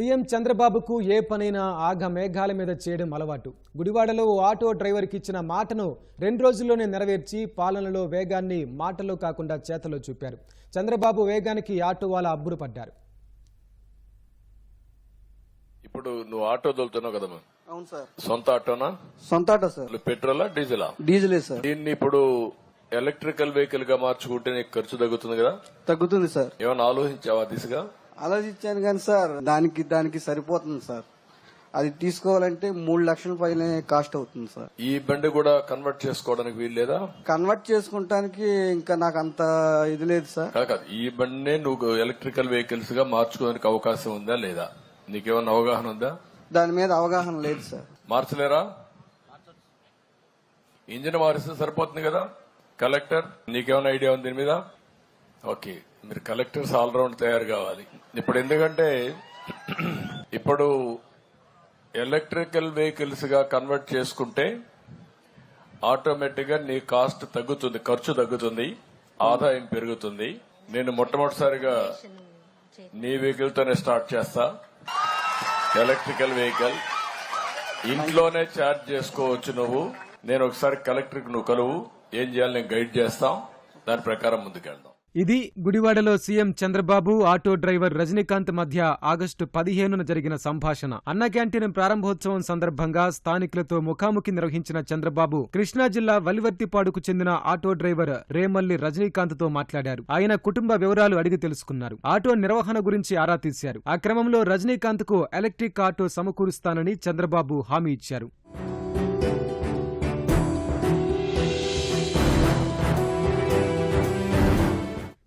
CM చంద్రబాబుకు ఏ పనైనా ఆగ మేఘాల మీద చేయడం అలవాటు. గుడివాడలో ఓ ఆటో డ్రైవర్కి ఇచ్చిన మాటను రెండు రోజుల్లోనే నెరవేర్చి పాలనలో వేగాన్ని మాటలో కాకుండా చేతలో చూపారు. చంద్రబాబు వేగానికి ఆటో వాళ్ళ అబ్బురుపడ్డారు ఇప్పుడు నువ్వు ఆటో తోలుతున్నావు కదమ్మా అవును సార్. సొంత ఆటోనా? సొంత ఆటో సార్. పెట్రోలా డీజిలా? డీజిలే సార్. దీన్ని ఇప్పుడు ఎలక్ట్రికల్ వెహికల్గా మార్చుకుంటే నీకు ఖర్చు తగ్గుతుంది కదా? తగ్గుతుంది సార్. ఏమైనా ఆలోచించావా దిశగా? ఆలోచించాను కానీ సార్ దానికి దానికి సరిపోతుంది సార్. అది తీసుకోవాలంటే మూడు లక్షల పైన కాస్ట్ అవుతుంది సార్. ఈ బండి కూడా కన్వర్ట్ చేసుకోవడానికి వీలు లేదా? కన్వర్ట్ చేసుకుంటానికి ఇంకా నాకు అంత ఇది లేదు సార్. కాదు కాదు. ఈ బండినే నువ్వు ఎలక్ట్రికల్ వెహికల్స్గా మార్చుకోవడానికి అవకాశం ఉందా లేదా? నీకేమన్నా అవగాహన ఉందా? దాని మీద అవగాహన లేదు సార్. మార్చలేరా? ఇంజిన్ మారిస్తే సరిపోతుంది కదా? కలెక్టర్ నీకేమైనా ఐడియా ఉంది దీని మీద? ఓకే మీరు కలెక్టర్స్ ఆల్రౌండ్ తయారు కావాలి. ఇప్పుడు ఎందుకంటే ఇప్పుడు ఎలక్ట్రికల్ వెహికల్స్గా కన్వర్ట్ చేసుకుంటే ఆటోమేటిక్గా నీ కాస్ట్ తగ్గుతుంది ఖర్చు తగ్గుతుంది ఆదాయం పెరుగుతుంది. నేను మొట్టమొదటిసారిగా నీ వెహికల్ తోనే స్టార్ట్ చేస్తా. ఎలక్ట్రికల్ వెహికల్ ఇంట్లోనే ఛార్జ్ చేసుకోవచ్చు నువ్వు. నేను ఒకసారి కలెక్టర్ నువ్వు కలువు. ఏం చేయాలి? నేను గైడ్ చేస్తాం. దాని ప్రకారం ముందుకెళ్దాం. ఇది గుడివాడలో CM Chandrababu auto driver Rajinikanth మధ్య ఆగస్టు పదిహేనున జరిగిన సంభాషణ. అన్న క్యాంటీన్ ప్రారంభోత్సవం సందర్భంగా స్థానికులతో ముఖాముఖి నిర్వహించిన చంద్రబాబు కృష్ణా జిల్లా వలివర్తిపాడుకు చెందిన ఆటో డ్రైవర్ రేమల్లి రజనీకాంత్తో మాట్లాడారు. ఆయన కుటుంబ వివరాలు అడిగి తెలుసుకున్నారు. ఆటో నిర్వహణ గురించి ఆరా తీశారు. ఆ క్రమంలో రజనీకాంత్కు ఎలక్ట్రిక్ ఆటో సమకూరుస్తానని చంద్రబాబు హామీ ఇచ్చారు.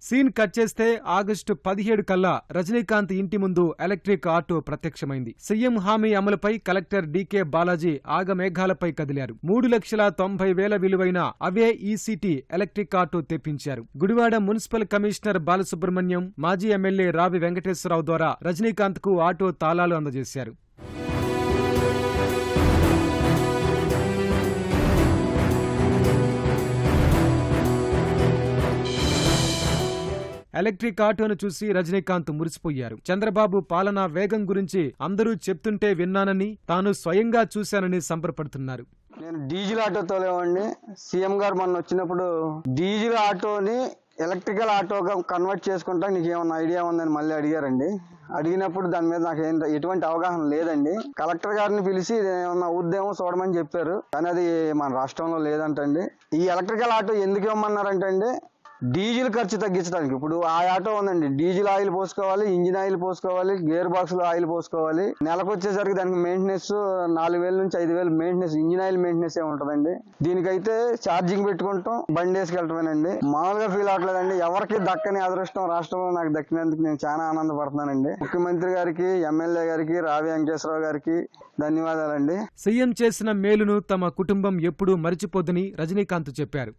సీన్ కట్ చేస్తే ఆగస్టు పదిహేడు కల్లా రజనీకాంత్ ఇంటి ముందు ఎలక్ట్రిక్ ఆటో ప్రత్యక్షమైంది. సీఎం హామీ అమలుపై కలెక్టర్ డీకే బాలాజీ ఆగమేఘాలపై కదిలారు. మూడు లక్షల తొంభై వేల విలువైన అవే ఈసీటీ ఎలక్ట్రిక్ ఆటో తెప్పించారు. గుడివాడ మున్సిపల్ కమిషనర్ బాలసుబ్రహ్మణ్యం మాజీ ఎమ్మెల్యే రావి వెంకటేశ్వరరావు ద్వారా రజనీకాంత్కు ఆటో తాళాలు అందజేశారు. ఎలక్ట్రిక్ ఆటోను చూసి రజనీకాంత్ మురిసిపోయారు. చంద్రబాబు పాలనా వేగం గురించి అందరూ చెప్తుంటే విన్నానని తాను స్వయంగా చూశానని సంబరపడుతున్నారు. నేను డీజిల్ ఆటో తోలేవాడిని సీఎం గారు మొన్న వచ్చినప్పుడు డీజిల్ ఆటోని ఎలక్ట్రికల్ ఆటోగా కన్వర్ట్ చేసుకుంటా నీకు ఏమన్నా ఐడియా ఉందని మళ్ళీ అడిగారండి. అడిగినప్పుడు దాని మీద నాకు ఏం ఎటువంటి అవగాహన లేదండి. కలెక్టర్ గారిని పిలిచి ఏమన్నా ఉద్యమం చూడమని చెప్పారు. కానీ అది మన రాష్ట్రంలో లేదంటండి. ఈ ఎలక్ట్రికల్ ఆటో ఎందుకు ఇవ్వమన్నారంటే డీజిల్ ఖర్చు తగ్గించడానికి. ఇప్పుడు ఆ ఆటో ఉందండి డీజిల్ ఆయిల్ పోసుకోవాలి ఇంజిన్ ఆయిల్ పోసుకోవాలి గేర్ బాక్స్లో ఆయిల్ పోసుకోవాలి. నెలకు వచ్చేసరికి దానికి మెయింటెనెన్స్ నాలుగు వేల నుంచి ఐదు వేలు మెయింటెనెన్స్ ఇంజిన్ ఆయిల్ మెయింటెనెన్స్ ఏ ఉంటదండి. దీనికైతే ఛార్జింగ్ పెట్టుకుంటాం బండి వేసుకెళ్ళటమేనండి మామూలుగా ఫీల్ అవట్లేదండి. ఎవరికి దక్కని అదృష్టం రాష్ట్రంలో నాకు దక్కినందుకు నేను చాలా ఆనందపడుతున్నానండి. ముఖ్యమంత్రి గారికి ఎమ్మెల్యే గారికి రావి వెంకటేశ్వరరావు గారికి ధన్యవాదాలండి. సీఎం చేసిన మేలును తమ కుటుంబం ఎప్పుడూ మరిచిపోదని రజనీకాంత్ చెప్పారు.